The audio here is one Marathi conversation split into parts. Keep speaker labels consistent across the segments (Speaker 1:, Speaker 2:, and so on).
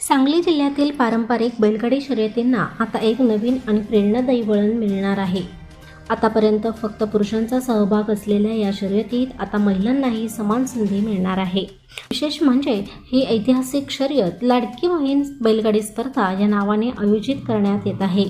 Speaker 1: सांगली जिल्ह्यातील पारंपरिक बैलगाडी शर्यतींना आता एक नवीन आणि प्रेरणादायी वळण मिळणार आहे. आतापर्यंत फक्त पुरुषांचा सहभाग असलेल्या या शर्यतीत आता महिलांनाही समान संधी मिळणार आहे. विशेष म्हणजे ही ऐतिहासिक शर्यत लाडकी बहीण बैलगाडी स्पर्धा या नावाने आयोजित करण्यात येत आहे.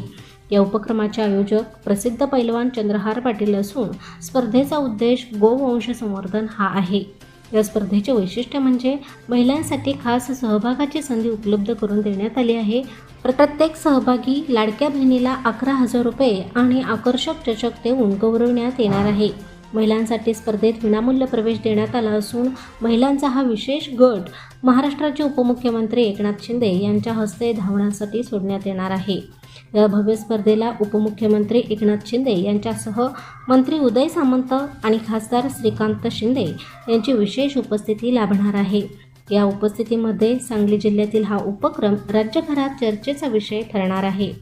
Speaker 1: या उपक्रमाचे आयोजक प्रसिद्ध पैलवान चंद्रहार पाटील असून स्पर्धेचा उद्देश गोवंश संवर्धन हा आहे. या स्पर्धेचे वैशिष्ट्य म्हणजे महिलांसाठी खास सहभागाची संधी उपलब्ध करून देण्यात आली आहे. प्रत्येक सहभागी लाडक्या बहिणीला अकरा हजार रुपये आणि आकर्षक चषक देऊन गौरवण्यात येणार आहे. महिलांसाठी स्पर्धेत विनामूल्य प्रवेश देण्यात आला असून महिलांचा हा विशेष गट महाराष्ट्राचे उपमुख्यमंत्री एकनाथ शिंदे यांच्या हस्ते धावण्यासाठी सोडण्यात येणार आहे. या भव्य स्पर्धेला उपमुख्यमंत्री एकनाथ शिंदे यांच्यासह मंत्री उदय सामंत आणि खासदार श्रीकांत शिंदे यांची विशेष उपस्थिती लाभणार आहे. या उपस्थितीमध्ये सांगली जिल्ह्यातील हा उपक्रम राज्यभरात चर्चेचा विषय ठरणार आहे.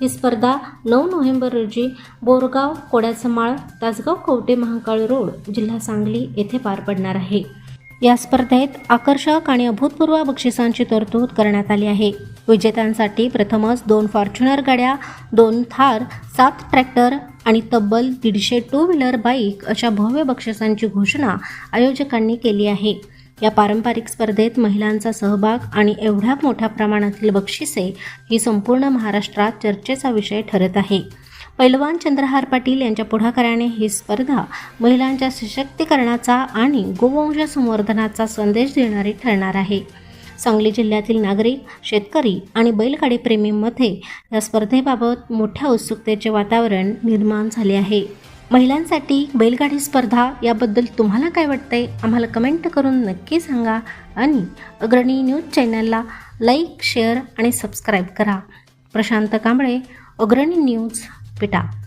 Speaker 1: ही स्पर्धा नऊ नोव्हेंबर रोजी बोरगाव कोड्याचमाळ तासगाव कवटे महाकाळ रोड जिल्हा सांगली येथे पार पडणार आहे. या स्पर्धेत आकर्षक आणि अभूतपूर्व बक्षिसांची तरतूद करण्यात आली आहे. विजेत्यांसाठी प्रथमच दोन फॉर्च्युनर गाड्या दोन थार सात ट्रॅक्टर आणि तब्बल दीडशे टू व्हीलर बाईक अशा भव्य बक्षिसांची घोषणा आयोजकांनी केली आहे. या पारंपरिक स्पर्धेत महिलांचा सहभाग आणि एवढ्या मोठ्या प्रमाणातील बक्षिसे ही संपूर्ण महाराष्ट्रात चर्चेचा विषय ठरत आहे. पैलवान चंद्रहार पाटील यांच्या पुढाकाराने ही स्पर्धा महिलांच्या सशक्तीकरणाचा आणि गोवंश संवर्धनाचा संदेश देणारी ठरणार आहे. सांगली जिल्ह्यातील नागरिक शेतकरी आणि बैलगाडीप्रेमींमध्ये या स्पर्धेबाबत मोठ्या उत्सुकतेचे वातावरण निर्माण झाले आहे. महिलांसाठी बैलगाडी स्पर्धा याबद्दल तुम्हाला काय वाटतंय? आम्हाला कमेंट करून नक्की सांगा आणि अग्रणी न्यूज चॅनलला लाईक शेअर आणि सबस्क्राईब करा. प्रशांत कांबळे अग्रणी न्यूज Twitter.